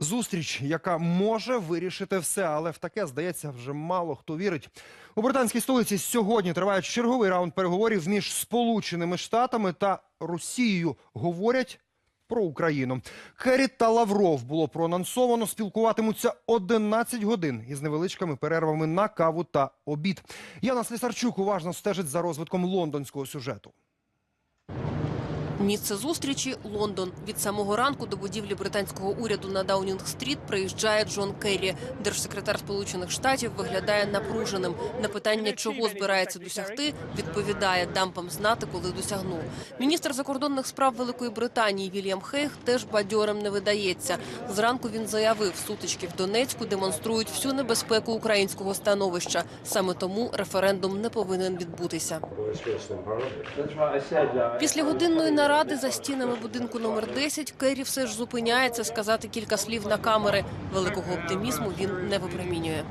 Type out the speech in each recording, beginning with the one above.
Зустріч, яка може вирішити все, але в таке здається вже мало хто вірить. У британській столиці сьогодні триває черговий раунд переговорів між Сполученими Штатами та Росією. Говорять про Україну. Керрі та Лавров було проанонсовано. Спілкуватимуться 11 годин із невеличкими перервами на каву та обід. Яна Слісарчук уважно стежить за розвитком лондонського сюжету. Місце зустрічі Лондон. Від самого ранку до будівлі британського уряду на Даунінг-стріт приїжджає Джон Керрі. Держсекретар Сполучених Штатів виглядає напруженим. На питання, чого збирається досягти, відповідає дам вам знати, коли досягну. Міністр закордонних справ Великої Британії Вільям Хейг теж бадьорим не видається. Зранку він заявив, сутички в Донецьку демонструють всю небезпеку українського становища. Саме тому референдум не повинен відбутися. Після годинної наради за стінами будинку номер 10 Керрі все ж зупиняється сказати кілька слів на камери. Великого оптимізму він не випромінює.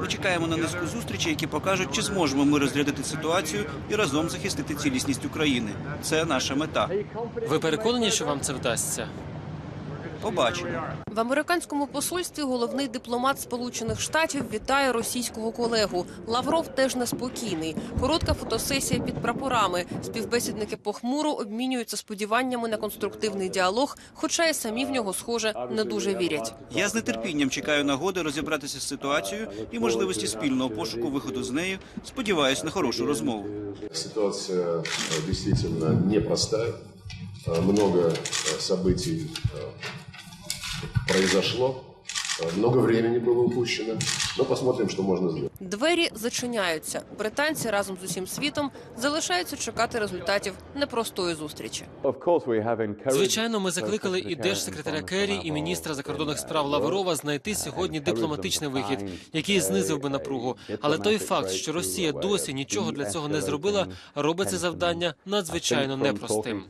Ми чекаємо на низку зустрічей, які покажуть, чи зможемо ми розрядити ситуацію і разом захистити цілісність України. Це наша мета. Ви переконані, що вам це вдасться? Побачимо. В американському посольстві головний дипломат Сполучених Штатів вітає російського колегу. Лавров теж неспокійний. Коротка фотосесія під прапорами. Співбесідники похмуро обмінюються сподіваннями на конструктивний діалог, хоча й самі в нього, схоже, не дуже вірять. Я з нетерпінням чекаю нагоди розібратися з ситуацією і можливості спільного пошуку виходу з нею. Сподіваюсь на хорошу розмову. Ситуация э, действительно непростая. Э, Много э, событий э, произошло, много времени было упущено. Но посмотрим, что можно сделать. Двері зачиняються. Британці разом з усім світом залишаються чекати результатів непростої зустрічі. Звичайно, ми закликали і держсекретаря Керрі, і міністра закордонних справ Лаврова знайти сьогодні дипломатичний вихід, який знизив би напругу. Але той факт, що Росія досі нічого для цього не зробила, робить це завдання надзвичайно непростим.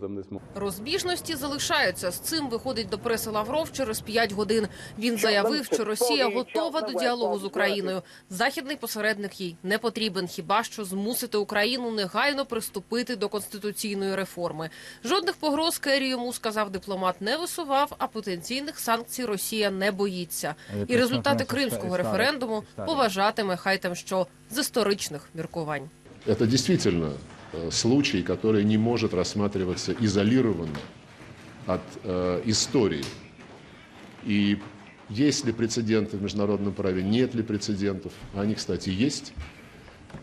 Розбіжності залишаються. З цим виходить до преси Лавров через п'ять годин. Він заявив, що Росія готова до діалогу з Україною. Західний посередник їй не потрібен, хіба що змусити Україну негайно приступити до конституційної реформи. Жодних погроз Керрі йому сказав дипломат не висував, а потенційних санкцій Росія не боїться. І результати кримського референдуму поважатиме хай там що з історичних міркувань. Это действительно э, случай, который не может рассматриваться изолированно от э, истории. И есть ли прецеденты в международном праве, нет ли прецедентов. Они, кстати, есть.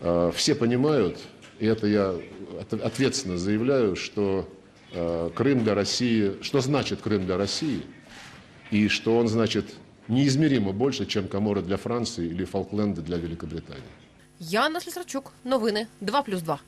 Э, все понимают, и это я от- ответственно заявляю, что э, Крым для России, что значит Крым для России, и что он значит неизмеримо больше, чем Коморы для Франции или Фолкленды для Великобритании. Яна Слісарчук. Новини 2+,2.